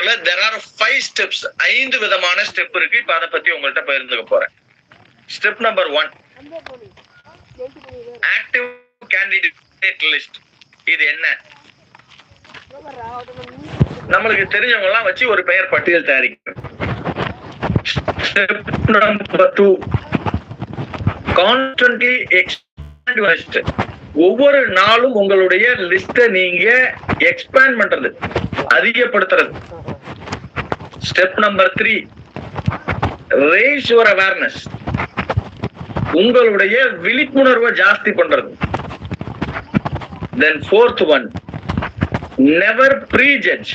ஆர்டர்ல there or five steps ஐந்து விதமான ஸ்டெப் இருக்கு. இப்ப அதை பத்தி உங்கள்கிட்ட பகிர்ந்துக்க போறேன். Step number one active candidate list இது என்ன? நம்மளுக்கு தெரிஞ்சவங்க எல்லாம் வச்சு ஒரு பெயர் பட்டியல் தயாரிக்கணும். Step number two constantly expand list ஒவ்வொரு நாளும் உங்களுடைய லிஸ்ட நீங்க எக்ஸ்பேண்ட் பண்றது அதிகப்படுத்துறது. Step number three raise your awareness உங்களுடைய விழிப்புணர்வை ஜாஸ்தி பண்றது. Then fourth one never prejudge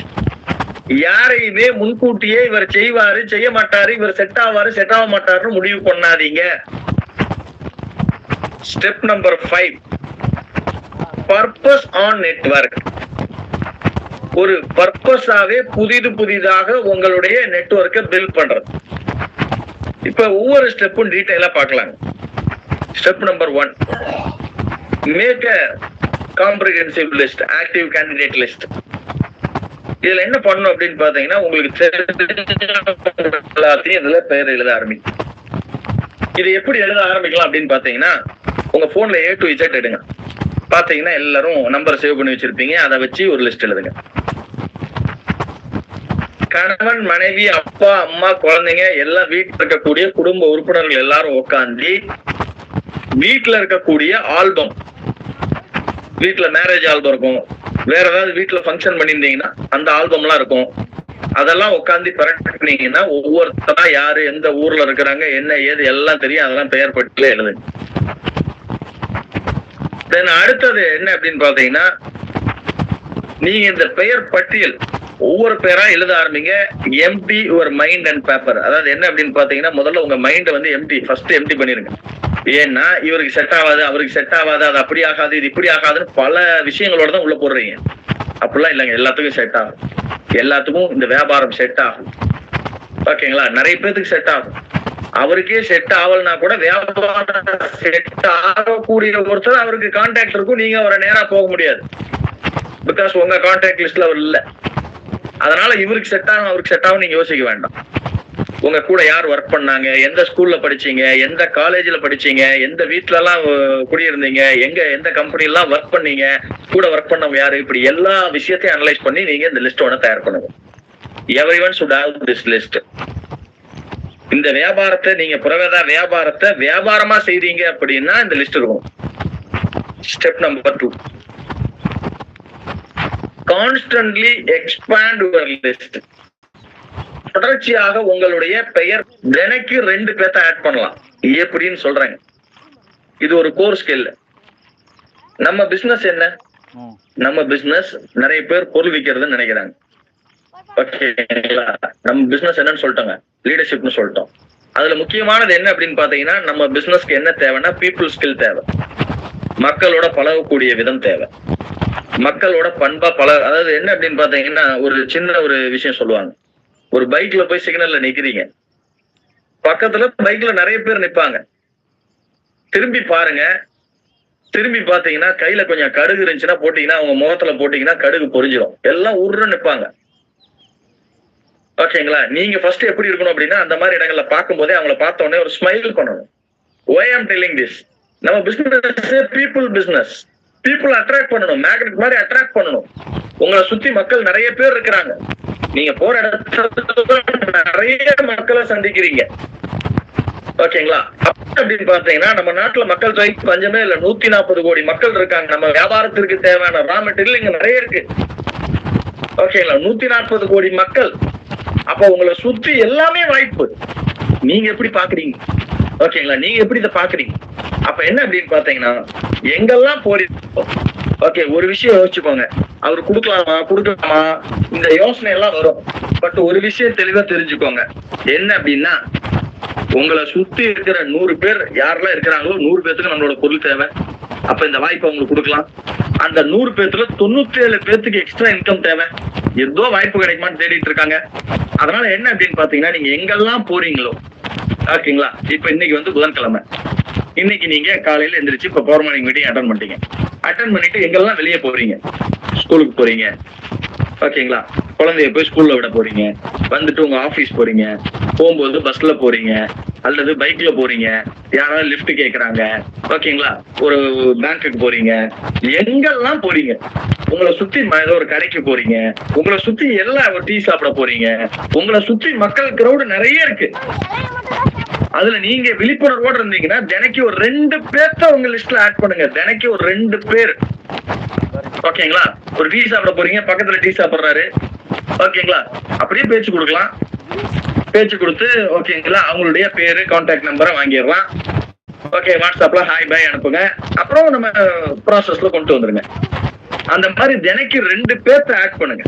யாரையுமே முன்கூட்டியே இவர் செய்வாரு செய்ய மாட்டாரு இவர் செட் ஆவாரு செட் ஆக மாட்டாருன்னு முடிவு பண்ணாதீங்க. Step number five purpose on network ஒரு பர்பஸாவே புதிது புதிதாக உங்களுடைய நெட்ஒர்க்கை பில்ட் பண்றது. இப்ப ஒவ்வொரு ஸ்டெப்பும் டீட்டெயிலா பார்க்கலாங்க. Step number one make a comprehensive list active candidate list இதுல என்ன பண்ணணும் அப்படின்னு பாத்தீங்கன்னா உங்களுக்கு தெரிஞ்ச எல்லாத்தையும் இதுல பெயர் எழுத ஆரம்பிக்கும். இது எப்படி எழுத ஆரம்பிக்கலாம் அப்படின்னு பாத்தீங்கன்னா உங்க போன்ல ஏ டு இசட் எடுங்க. பாத்தீங்கன்னா எல்லாரும் நம்பர் சேவ் பண்ணி வச்சிருப்பீங்க. அதை வச்சு ஒரு லிஸ்ட் எழுதுங்க. கணவன் மனைவி அப்பா அம்மா குழந்தைங்க எல்லாம் வீட்டுல இருக்கக்கூடிய குடும்ப உறுப்பினர்கள் எல்லாரும் உட்காந்து வீட்டுல இருக்கக்கூடிய ஆல்பம் வீட்டுல மேரேஜ் ஆல்பம் இருக்கும். வேற ஏதாவது வீட்டுல ஃபங்க்ஷன் பண்ணியிருந்தீங்கன்னா அந்த ஆல்பம் எல்லாம் இருக்கும். அதெல்லாம் உட்காந்து பண்ணீங்கன்னா ஒவ்வொருத்தரா யாரு எந்த ஊர்ல இருக்கிறாங்க என்ன ஏது எல்லாம் தெரியும். அதெல்லாம் பெயர் பட்டியல எழுதுங்க. தென் அடுத்தது என்ன அப்படின்னு பாத்தீங்கன்னா நீங்க இந்த பெயர் பட்டியல் ஒவ்வொரு பேரா எழுத ஆரம்பிங்க. Empty your mind and paper அதாவது என்ன அப்படின்னு பாத்தீங்கன்னா முதல்ல உங்க மைண்டை வந்து எம்டி ஃபர்ஸ்ட் எம்டி பண்ணிருங்க ஏன்னா இவருக்கு செட் ஆகாது அவருக்கு செட் ஆகாது அது அப்படி ஆகாது இது இப்படி ஆகாதுன்னு பல விஷயங்களோட தான் உள்ள போடுறீங்க. அப்படிலாம் இல்லைங்க எல்லாத்துக்கும் செட் ஆகும். எல்லாத்துக்கும் இந்த வியாபாரம் செட் ஆகும். ஓகேங்களா? நிறைய பேத்துக்கு செட் ஆகும். அவருக்கே செட் ஆகலனா கூட வியாபாரம் செட் ஆகக்கூடிய ஒருத்தர் அவருக்கு கான்டாக்ட் இருக்கும். நீங்க அவரை நேரா போக முடியாது. பிகாஸ் உங்க கான்டாக்ட் லிஸ்ட்ல அவர் இல்ல. அதனால இவருக்கு செட் ஆகும் அவருக்கு செட் ஆகும் நீங்க யோசிக்க வேண்டாம். உங்க கூட யார் ஒர்க் பண்ணாங்க எந்த ஸ்கூல்ல படிச்சீங்க எந்த காலேஜ்ல படிச்சீங்க எந்த வீட்ல எல்லாம் குடியிருந்தீங்க எங்க எந்த கம்பெனி எல்லாம் ஒர்க் பண்ணீங்க கூட ஒர்க் பண்ணவங்க யாரு? இப்படி எல்லா விஷயத்தையும் அனலைஸ் பண்ணி நீங்க இந்த லிஸ்ட் ஒன்று தயார் பண்ணுங்க. Everyone should have this list இந்த வியாபாரத்தை நீங்க புறவேதா வியாபாரத்தை வியாபாரமா செய்றீங்க அப்படின்னா இந்த லிஸ்ட் இருக்கும். Step number two constantly expand your list தொடர்ச்சியாக உங்களுடைய பெயர் தினைக்கு ரெண்டு பேர்த்த ஆட் பண்ணலாம். எப்படின்னு சொல்றேங்க. இது ஒரு கோர் ஸ்கில் நம்ம பிசினஸ் என்ன? நம்ம பிசினஸ் நிறைய பேர் பொருள் விற்கிறதுன்னு நினைக்கிறாங்க. ஓகேங்களா நம்ம பிசினஸ் என்னன்னு சொல்லிட்டோங்க. லீடர்ஷிப்னு சொல்லிட்டோம். அதுல முக்கியமானது என்ன அப்படின்னு பாத்தீங்கன்னா நம்ம பிசினஸ்க்கு என்ன தேவைன்னா பீப்புள் ஸ்கில் தேவை. மக்களோட பழகக்கூடிய விதம் தேவை. மக்களோட பண்பா பல அதாவது என்ன அப்படின்னு பாத்தீங்கன்னா ஒரு சின்ன ஒரு விஷயம் சொல்லுவாங்க. ஒரு பைக்ல போய் சிக்னல்ல நிக்கிறீங்க. பக்கத்துல பைக்ல நிறைய பேர் நிப்பாங்க. திரும்பி பாருங்க. திரும்பி பாத்தீங்கன்னா கையில கொஞ்சம் கடுகு இருந்துச்சுன்னா போட்டீங்கன்னா அவங்க முகத்துல போட்டீங்கன்னா கடுகு பொரிஞ்சிடும். எல்லாம் உருன்னு நிப்பாங்க. ஓகேங்களா? நீங்க ஃபர்ஸ்ட் எப்படி இருக்கணும் அப்படின்னா அந்த மாதிரி இடங்கள்ல பார்க்கும்போதே அவங்கள பார்த்த உடனே ஒரு ஸ்மைல் பண்ணணும் ஒய் ஆம் டெல்லிங் திஸ் நம்ம business people business people attract பண்ணணும். மேக்னெட் மாதிரி அட்ராக்ட் பண்ணணும். உங்களை சுத்தி மக்கள் நிறைய பேர் இருக்கிறாங்க. நீங்க போற இடத்துல நிறைய மக்களை சந்திக்கிறீங்க. ஓகேங்களா? அப்படின்னு பாத்தீங்கன்னா நம்ம நாட்டுல மக்கள் தொகை பஞ்சமே இல்ல. நூத்தி நாற்பது கோடி மக்கள் இருக்காங்க. நம்ம வியாபாரத்திற்கு தேவையான ரா மெட்டீரியல் இங்க நிறைய இருக்கு. ஓகேங்களா? நூத்தி நாற்பது கோடி மக்கள் அப்ப உங்களை சுத்தி எல்லாமே வாய்ப்பு நீங்க எப்படி பாக்குறீங்க? ஓகேங்களா நீங்க எப்படி இதை பாக்குறீங்க? அப்ப என்ன அப்படின்னு பாத்தீங்கன்னா எங்கெல்லாம் போறீங்க ஓகே ஒரு விஷயம் யோசிச்சுக்கோங்க. அவர் கொடுக்கலாமா? கொடுக்கலாமா? இந்த யோசனை எல்லாம் வரும். பட் ஒரு விஷயம் தெளிவா தெரிஞ்சுக்கோங்க. என்ன அப்படின்னா உங்களை சுத்தி இருக்கிற நூறு பேர் யாரெல்லாம் இருக்கிறாங்களோ நூறு பேர்த்துக்கு நம்மளோட பொருள் தேவை. அப்ப இந்த வாய்ப்பை உங்களுக்கு கொடுக்கலாம். அந்த நூறு பேர்த்துல தொண்ணூத்தி ஏழு பேர்த்துக்கு எக்ஸ்ட்ரா இன்கம் தேவை. ஏதோ வாய்ப்பு கிடைக்குமான்னு தேடிட்டு இருக்காங்க. அதனால என்ன அப்படின்னு பாத்தீங்கன்னா நீங்க எங்கெல்லாம் போறீங்களோ ஓகேங்களா இப்ப இன்னைக்கு வந்து புதன்கிழமை. இன்னைக்கு நீங்க காலையில எந்திரிச்சு இப்ப பவர் மார்னிங் மீட்டிங் அட்டன் பண்ணிட்டீங்க. அட்டன் பண்ணிட்டு எங்கெல்லாம் வெளியே போறீங்க? ஸ்கூலுக்கு போறீங்க. ஓகேங்களா குழந்தைய போய் ஸ்கூல்ல விட போறீங்க. வந்துட்டு உங்க ஆபீஸ் போறீங்க. போகும்போது பஸ்ல போறீங்க. அல்லது பைக்ல போறீங்க. யாராவது லிப்ட் கேக்குறாங்க. ஓகேங்களா ஒரு பேங்க்குக்கு போறீங்க. எங்கெல்லாம் போறீங்க? உங்களை சுத்தி ம- ஏதோ ஒரு கடைக்கு போறீங்க. உங்களை சுத்தி எல்லாம் ஒரு டீ சாப்பிட போறீங்க. உங்களை சுத்தி மக்கள் கிரௌடு நிறைய இருக்கு. அதுல நீங்க விழிப்புணர்வோட இருந்தீங்கன்னா தினைக்கு ஒரு ரெண்டு பேர்த்த உங்க லிஸ்ட்ல ஆட் பண்ணுங்க. தினைக்கு ஒரு ரெண்டு பேர். ஓகேங்களா? ஒரு டீ சாப்பிட போறீங்க பக்கத்துல டீ சாப்பிடுறாரு. ஓகேங்களா? அப்படியே பேச்சு கொடுக்கலாம். பேச்சு கொடுத்து ஓகேங்களா? அவங்களுடைய பேரு கான்டாக்ட் நம்பரை வாங்கிடலாம். ஓகே வாட்ஸ்அப்ல ஹாய் பை அனுப்புங்க. அப்புறம் நம்ம ப்ராசஸ்ல கொண்டு வந்துருங்க. அந்த மாதிரி தினைக்கு ரெண்டு பேர்த்த ஆட் பண்ணுங்க.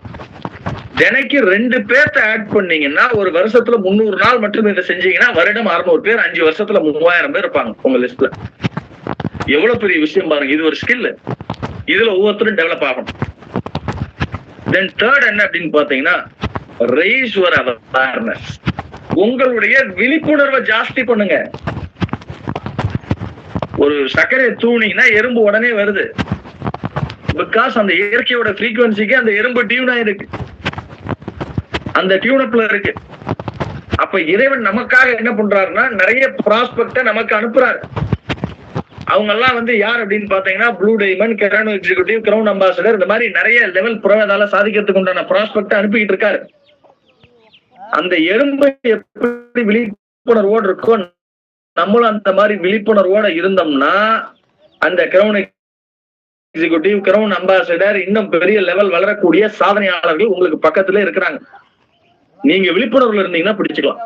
தினைக்கு ரெண்டு பேர்த்த ஆட் பண்ணீங்கன்னா ஒரு வருஷத்துல முந்நூறு நாள் மட்டும் இதை செஞ்சீங்கன்னா வருடம் அறுநூறு பேர் அஞ்சு வருஷத்துல மூவாயிரம் பேர் இருப்பாங்க உங்க லிஸ்ட்ல எவ்வளவு பெரிய விஷயம் பாருங்க இது ஒரு ஸ்கில் இதுல ஒவ்வொருத்தரும் டெவலப் ஆகணும். தென் தேர்ட் என்ன அப்படின்னு பாத்தீங்கன்னா ரைஸ் யுவர் அவேர்னஸ் உங்களுடைய விழிப்புணர்வை ஜாஸ்தி பண்ணுங்க. ஒரு சர்க்கரையை தூணிங்கன்னா எறும்பு உடனே வருது. பிகாஸ் அந்த இயற்கையோட ஃப்ரீக்குவன்சிக்கு அந்த எறும்பு டியூன் ஆயிருக்கு. அந்த டியூனப்ல இருக்கு. அப்ப இறைவன் நமக்காக என்ன பண்றாருன்னா நிறைய ப்ராஸ்பெக்ட நமக்கு அனுப்புறாரு. அவங்க எல்லாம் வந்து யார் அப்படின்னு பாத்தீங்கன்னா blue diamond crown executive crown ambassador இந்த மாதிரி நிறைய லெவல் புறவேதால சாதிக்கிறதுக்கு உண்டான ப்ராஸ்பெக்ட் அனுப்பிக்கிட்டு இருக்காரு. அந்த எறும்பு எப்படி விழிப்புணர்வோடு இருக்கோ நம்மளும் அந்த மாதிரி விழிப்புணர்வோட இருந்தோம்னா அந்த கிரவுன் எக்ஸிகூட்டிவ் கிரவுன் அம்பாசடர் இன்னும் பெரிய லெவல் வளரக்கூடிய சாதனையாளர்கள் உங்களுக்கு பக்கத்துல இருக்கிறாங்க. நீங்க விழிப்புணர்வுல இருந்தீங்கன்னா பிடிச்சுக்கலாம்.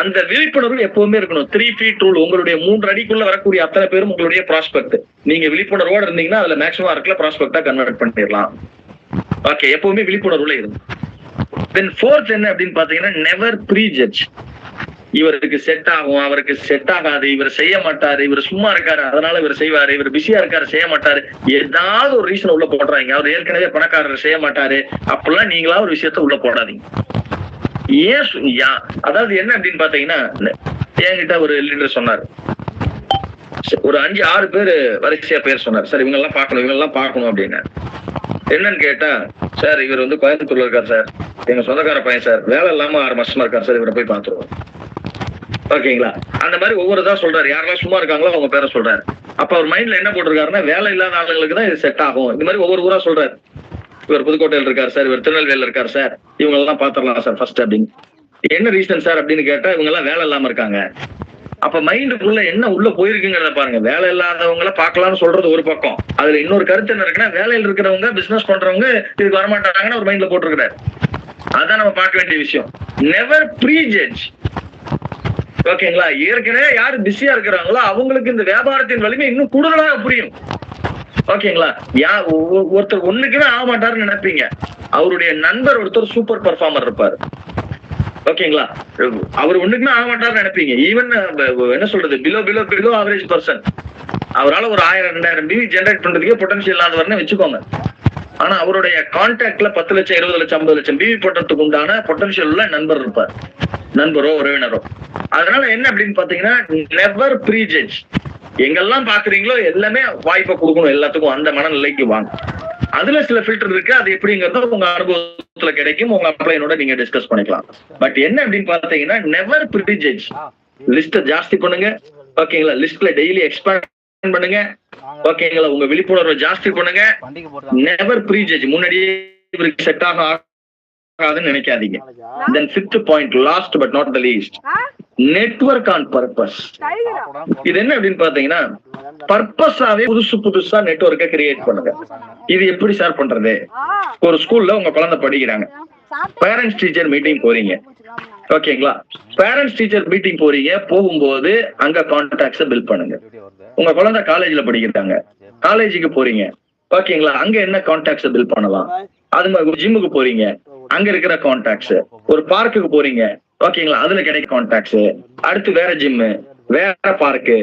அந்த விழிப்புணர்வு எப்பவுமே இருக்கணும். த்ரீ ஃபீட் ரூல் உங்களுடைய மூன்று அடிக்குள்ள வரக்கூடிய அத்தனை பேரும் உங்களுடைய ப்ராஸ்பெக்ட் நீங்க விழிப்புணர்வோட இருந்தீங்கன்னா அதுல மேக்ஸிமம் இருக்கல ப்ராஸ்பெக்டா கன்வெர்ட் பண்ணிடலாம். ஓகே எப்பவுமே விழிப்புணர்வுல இருந்து தென் ஃபோர்த் என்ன அப்படின்னு பாத்தீங்கன்னா நெவர் ப்ரீ ஜட்ஜ் இவருக்கு செட் ஆகும் அவருக்கு செட் ஆகாது இவர் செய்ய மாட்டாரு இவர் சும்மா இருக்காரு அதனால இவர் செய்வாரு இவர் பிஸியா இருக்காரு செய்ய மாட்டாரு. ஏதாவது ஒரு ரீசன் உள்ள போடுறாங்க அவர் ஏற்கனவே பணக்காரர் செய்ய மாட்டாரு. அப்பெல்லாம் நீங்களா ஒரு விஷயத்த உள்ள போடாதீங்க. ஏன் யா- அதாவது என்ன அப்படின்னு பாத்தீங்கன்னா என்கிட்ட ஒரு லீடர் சொன்னாரு. ஒரு அஞ்சு ஆறு பேர் வரிசையா பேர் சொன்னார். சார் இவங்க எல்லாம் பார்க்கணும் இவங்க எல்லாம் பார்க்கணும் அப்படின்னு. என்னன்னு கேட்டா சார் இவர் வந்து கோயம்புத்தூர்ல இருக்கார் சார். எங்க சொந்தக்கார பையன் சார். வேலை இல்லாம ஆறு மாசமா இருக்கார் சார். இவரை போய் பார்த்துருவோம். ஓகேங்களா? அந்த மாதிரி ஒவ்வொரு தான் சொல்றாரு. யாரெல்லாம் சும்மா இருக்காங்களோ அவங்க பேரை சொல்றாரு. அப்ப அவர் மைண்ட்ல என்ன போட்டிருக்காருன்னா வேலை இல்லாத ஆளுங்களுக்கு தான் இது செட் ஆகும். இந்த மாதிரி ஒவ்வொரு ஊரா சொல்றாரு. இவர் புதுக்கோட்டையில் இருக்கார் சார் இவர் திருநெல்வேலியில் இருக்கார் சார். இவங்க எல்லாம் பாத்திரலாம் சார் ஃபர்ஸ்ட் அப்படின்னு. என்ன ரீசன் சார் அப்படின்னு கேட்டா இவங்க எல்லாம் வேலை இல்லாம இருக்காங்க. அப்ப மைண்டுக்குள்ள என்ன உள்ள போயிருக்குங்கிறத பாருங்க. வேலை இல்லாதவங்கள பார்க்கலாம்னு சொல்றது ஒரு பக்கம். அதுல இன்னொரு கருத்து என்ன இருக்குன்னா வேலையில் இருக்கிறவங்க பிசினஸ் பண்றவங்க இதுக்கு வரமாட்டாங்கன்னு ஒரு மைண்ட்ல போட்டிருக்கிறாரு. அதான் நம்ம பார்க்க வேண்டிய விஷயம். நெவர் ப்ரீ ஜட்ஜ் ஓகேங்களா? ஏற்கனவே யாரு பிஸியா இருக்கிறாங்களோ அவங்களுக்கு இந்த வியாபாரத்தின் வலிமை இன்னும் கூடுதலாக புரியும். ஓகேங்களா? யா ஒ- ஒருத்தர் ஒண்ணுக்குமே ஆக மாட்டாருன்னு நினைப்பீங்க. அவருடைய நண்பர் ஒருத்தர் சூப்பர் பர்ஃபார்மர் இருப்பாரு. ஓகேங்களா? அவர் ஒண்ணுக்குமே ஆக மாட்டாருன்னு நினைப்பீங்க. ஈவன் என்ன சொல்றது? Below below below average person அவரால் ஒரு ஆயிரம் ரெண்டாயிரம் பிவி ஜென்ரேட் பண்றதுக்கே பொட்டன்ஷியல் இல்லாதவர்னு வச்சுக்கோங்க. ஆனா அவருடைய கான்டாக்ட்ல பத்து லட்சம் இருபது லட்சம் ஐம்பது லட்சம் பிவி போட்டதுக்கு உண்டான பொட்டன்ஷியல் உள்ள நண்பர் இருப்பார். நண்பரோ உறவினரோ. அதனால என்ன அப்படின்னு பாத்தீங்கன்னா நெவர் ப்ரீ ஜட்ஜ் எங்கெல்லாம் பாக்குறீங்களோ எல்லாமே வாய்ப்பை கொடுக்கணும் எல்லாத்துக்கும் அந்த மனநிலைக்கு வாங்க. அதுல சில ஃபில்டர் இருக்கு. அது எப்படிங்கறத உங்க அனுபவத்துல கிடைக்கும். உங்க அப்ளைனோட நீங்க டிஸ்கஸ் பண்ணிக்கலாம். பட் என்ன அப்படின்னு பாத்தீங்கன்னா நெவர் ப்ரீ ஜட்ஜ் லிஸ்ட ஜாஸ்தி பண்ணுங்க. ஓகேங்களா? லிஸ்ட்ல டெய்லி எக்ஸ்பேண்ட் பண்ணுங்க. ஓகேங்களா? உங்க விழிப்புணர்வை ஜாஸ்தி பண்ணுங்க. நெவர் ப்ரீ ஜட்ஜ் முன்னாடியே இவருக்கு செட் ஆக ஆகாதுன்னு நினைக்காதீங்க. Then fifth point last but not the least network on purpose இது என்ன அப்படின்னு பாத்தீங்கன்னா பர்பஸாவே புதுசு புதுசா நெட்வொர்க்கை கிரியேட் பண்ணுங்க. இது எப்படி சார் பண்றது? ஒரு ஸ்கூல்ல உங்க குழந்தை படிக்கிறாங்க. பேரண்ட்ஸ் டீச்சர் மீட்டிங் போறீங்க. ஓகேங்களா பேரண்ட்ஸ் டீச்சர் மீட்டிங் போறீங்க. போகும்போது அங்க கான்டாக்ட்ஸை பில்ட் பண்ணுங்க. உங்க குழந்தை காலேஜ்ல படிக்கிறாங்க. காலேஜுக்கு போறீங்க. ஓகேங்களா அங்க என்ன கான்டாக்ட்ஸ் பில்ட் பண்ணலாம்? அது மாதிரி ஜிம்முக்கு போறீங்க. அங்க இருக்கிற கான்டாக்ட்ஸ் ஒரு பார்க்குக்கு போறீங்க. ஓகேங்களா அதுல கிடைக்க கான்டாக்ட்ஸ் அடுத்து வேற ஜிம்மு வேற பார்க்கு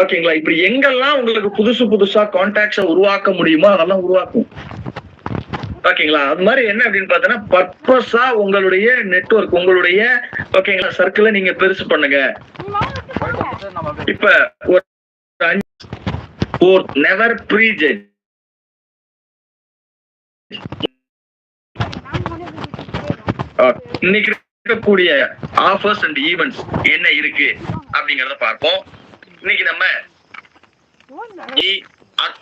ஓகேங்களா இப்படி எங்கெல்லாம் உங்களுக்கு புதுசு புதுசா கான்டாக்ட்ஸ உருவாக்க முடியுமோ அதெல்லாம் உருவாக்கும். ஓகேங்களா அது மாதிரி என்ன அப்படின்னு பார்த்தீங்கன்னா பர்பஸா உங்களுடைய நெட்வொர்க் உங்களுடைய ஓகேங்களா சர்க்கிளை நீங்க பெருசு பண்ணுங்க. நம்ம இப்ப ஒரு நெவர் ப்ரீஜ் இன்னைக்கு இருக்கக்கூடிய ஆஃபர்ஸ் அண்ட் ஈவெண்ட்ஸ் என்ன இருக்கு அப்படிங்கறத பார்ப்போம். இன்னைக்கு நம்ம அக்டோபர்